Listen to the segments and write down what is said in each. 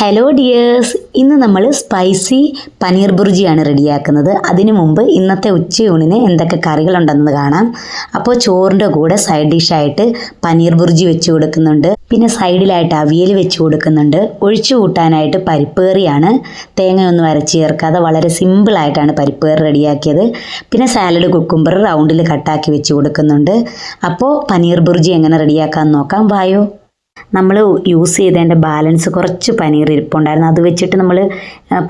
Hello dears ഇന്ന് നമ്മൾ spicy paneer ബുർജിയാണ് റെഡിയാക്കുന്നത്. അതിനു മുമ്പ് ഇന്നത്തെ ഉച്ചയൂണിന് എന്തൊക്കെ കറികളുണ്ടെന്ന് കാണാം. അപ്പോൾ ചോറിന്റെ കൂടെ സൈഡ് ഡിഷായിട്ട് പനീർ ബുർജി വെച്ച് കൊടുക്കുന്നുണ്ട്. പിന്നെ സൈഡിലായിട്ട് അവിയൽ വെച്ച് കൊടുക്കുന്നുണ്ട്. ഒഴിച്ചു കൂട്ടാനായിട്ട് പരിപ്പേറിയാണ് തേങ്ങയൊന്നും അരച്ച് ചേർക്കാതെ വളരെ സിമ്പിളായിട്ടാണ് പരിപ്പേറി റെഡിയാക്കിയത്. പിന്നെ സാലഡ് കുക്കുംബർ റൗണ്ടിൽ കട്ടാക്കി വെച്ച് കൊടുക്കുന്നുണ്ട്. അപ്പോൾ പനീർ ബുർജി എങ്ങനെ റെഡിയാക്കാമെന്ന് നോക്കാം. വായോ. നമ്മൾ യൂസ് ചെയ്തതിന്റെ ബാലൻസ് കുറച്ച് പനീർ ഇരിപ്പുണ്ടായിരുന്നു. അത് വെച്ചിട്ട് നമ്മൾ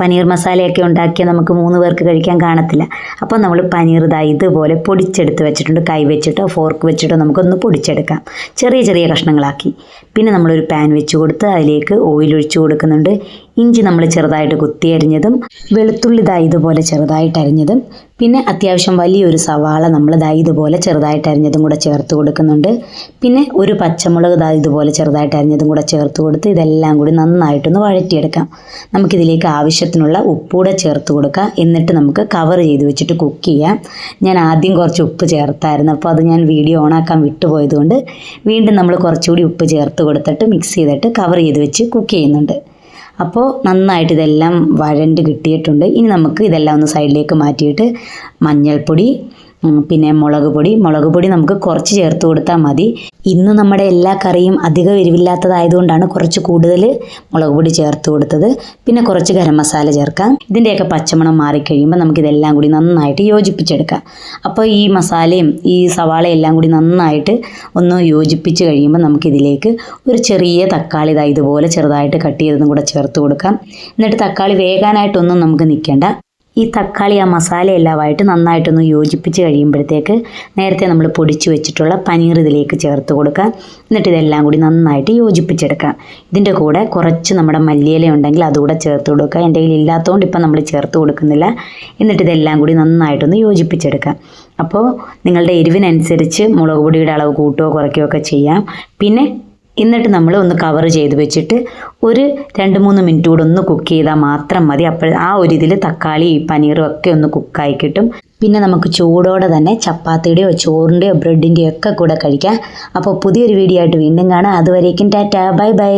പനീർ മസാലയൊക്കെ ഉണ്ടാക്കിയാൽ നമുക്ക് മൂന്ന് പേർക്ക് കഴിക്കാൻ കാണത്തില്ല. അപ്പോൾ നമ്മൾ പനീർ ഇതാ ഇതുപോലെ പൊടിച്ചെടുത്ത് വെച്ചിട്ടുണ്ട്. കൈ വെച്ചിട്ടോ ഫോർക്ക് വെച്ചിട്ടോ നമുക്കൊന്ന് പൊടിച്ചെടുക്കാം. ചെറിയ ചെറിയ കഷ്ണങ്ങളാക്കി. പിന്നെ നമ്മളൊരു പാൻ വെച്ച് കൊടുത്ത് അതിലേക്ക് ഓയിൽ ഒഴിച്ച് കൊടുക്കുന്നുണ്ട്. ഇഞ്ചി നമ്മൾ ചെറുതായിട്ട് കുത്തി അരിഞ്ഞതും വെളുത്തുള്ളി ദാ ഇതുപോലെ ചെറുതായിട്ട് അരിഞ്ഞതും. പിന്നെ അത്യാവശ്യം വലിയൊരു സവാള നമ്മൾ ദാ ഇതുപോലെ ചെറുതായിട്ട് അരിഞ്ഞതും കൂടെ ചേർത്ത് കൊടുക്കുന്നുണ്ട്. പിന്നെ ഒരു പച്ചമുളക് ദാ ഇതുപോലെ ചെറുതായിട്ട് അരിഞ്ഞതും കൂടെ ചേർത്ത് കൊടുത്ത് ഇതെല്ലാം കൂടി നന്നായിട്ടൊന്ന് വഴറ്റിയെടുക്കാം. നമുക്കിതിലേക്ക് ആവശ്യത്തിനുള്ള ഉപ്പൂടെ ചേർത്ത് കൊടുക്കാം. എന്നിട്ട് നമുക്ക് കവർ ചെയ്ത് വെച്ചിട്ട് കുക്ക് ചെയ്യാം. ഞാൻ ആദ്യം കുറച്ച് ഉപ്പ് ചേർത്തായിരുന്നു. അപ്പോൾ അത് ഞാൻ വീഡിയോ ഓണാക്കാൻ വിട്ടുപോയതുകൊണ്ട് വീണ്ടും നമ്മൾ കുറച്ചുകൂടി ഉപ്പ് ചേർത്ത് കൊടുത്തിട്ട് മിക്സ് ചെയ്തിട്ട് കവർ ചെയ്ത് വെച്ച് കുക്ക് ചെയ്യുന്നുണ്ട്. അപ്പോൾ നന്നായിട്ട് ഇതെല്ലാം വഴണ്ട് കിട്ടിയിട്ടുണ്ട്. ഇനി നമുക്ക് ഇതെല്ലാം ഒന്ന് സൈഡിലേക്ക് മാറ്റിയിട്ട് മഞ്ഞൾപ്പൊടി പിന്നെ മുളക് പൊടി. മുളക് പൊടി നമുക്ക് കുറച്ച് ചേർത്ത് കൊടുത്താൽ മതി. ഇന്ന് നമ്മുടെ എല്ലാ കറിയും അധികം എരിവില്ലാത്തതായതുകൊണ്ടാണ് കുറച്ച് കൂടുതൽ മുളക് പൊടി ചേർത്ത് കൊടുത്തത്. പിന്നെ കുറച്ച് ഗരം മസാല ചേർക്കാം. ഇതിന്റെയൊക്കെ പച്ചമണം മാറിക്കഴിയുമ്പോൾ നമുക്കിതെല്ലാം കൂടി നന്നായിട്ട് യോജിപ്പിച്ചെടുക്കാം. അപ്പോൾ ഈ മസാലയും ഈ സവാളയും എല്ലാം കൂടി നന്നായിട്ട് ഒന്ന് യോജിപ്പിച്ച് കഴിയുമ്പോൾ നമുക്കിതിലേക്ക് ഒരു ചെറിയ തക്കാളി ഇതാ ഇതുപോലെ ചെറുതായിട്ട് കട്ട് ചെയ്തതും കൂടെ ചേർത്ത് കൊടുക്കാം. എന്നിട്ട് തക്കാളി വേകാനായിട്ടൊന്നും നമുക്ക് നിൽക്കേണ്ട. ഈ തക്കാളി ആ മസാല എല്ലാമായിട്ട് നന്നായിട്ടൊന്ന് യോജിപ്പിച്ച് കഴിയുമ്പോഴത്തേക്ക് നേരത്തെ നമ്മൾ പൊടിച്ചു വെച്ചിട്ടുള്ള പനീർ ഇതിലേക്ക് ചേർത്ത് കൊടുക്കുക. എന്നിട്ട് ഇതെല്ലാം കൂടി നന്നായിട്ട് യോജിപ്പിച്ചെടുക്കുക. ഇതിന്റെ കൂടെ കുറച്ച് നമ്മുടെ മല്ലിയില ഉണ്ടെങ്കിൽ അതുകൂടെ ചേർത്ത് കൊടുക്കുക. എന്റെ കയ്യിൽ ഇല്ലാത്തതുകൊണ്ട് ഇപ്പം നമ്മൾ ചേർത്ത് കൊടുക്കുന്നില്ല. എന്നിട്ട് ഇതെല്ലാം കൂടി നന്നായിട്ടൊന്ന് യോജിപ്പിച്ചെടുക്കുക. അപ്പോൾ നിങ്ങളുടെ എരിവിനനുസരിച്ച് മുളക് പൊടിയുടെ അളവ് കൂട്ടുകയോ കുറയ്ക്കുകയോ ഒക്കെ ചെയ്യാം. പിന്നെ എന്നിട്ട് നമ്മൾ ഒന്ന് കവർ ചെയ്ത് വെച്ചിട്ട് ഒരു രണ്ട് മൂന്ന് മിനിറ്റ് കൂടെ ഒന്ന് കുക്ക് ചെയ്താൽ മാത്രം മതി. അപ്പോൾ ആ ഒരു ഇതിൽ തക്കാളി പനീറും ഒക്കെ ഒന്ന് കുക്കായി കിട്ടും. പിന്നെ നമുക്ക് ചൂടോടെ തന്നെ ചപ്പാത്തിയുടെയോ ചോറിന്റെയോ ബ്രെഡിന്റെയോ ഒക്കെ കൂടെ കഴിക്കാം. അപ്പോൾ പുതിയൊരു വീഡിയോ ആയിട്ട് വീണ്ടും കാണാം. അതുവരേക്കും ടാറ്റ. Bye bye.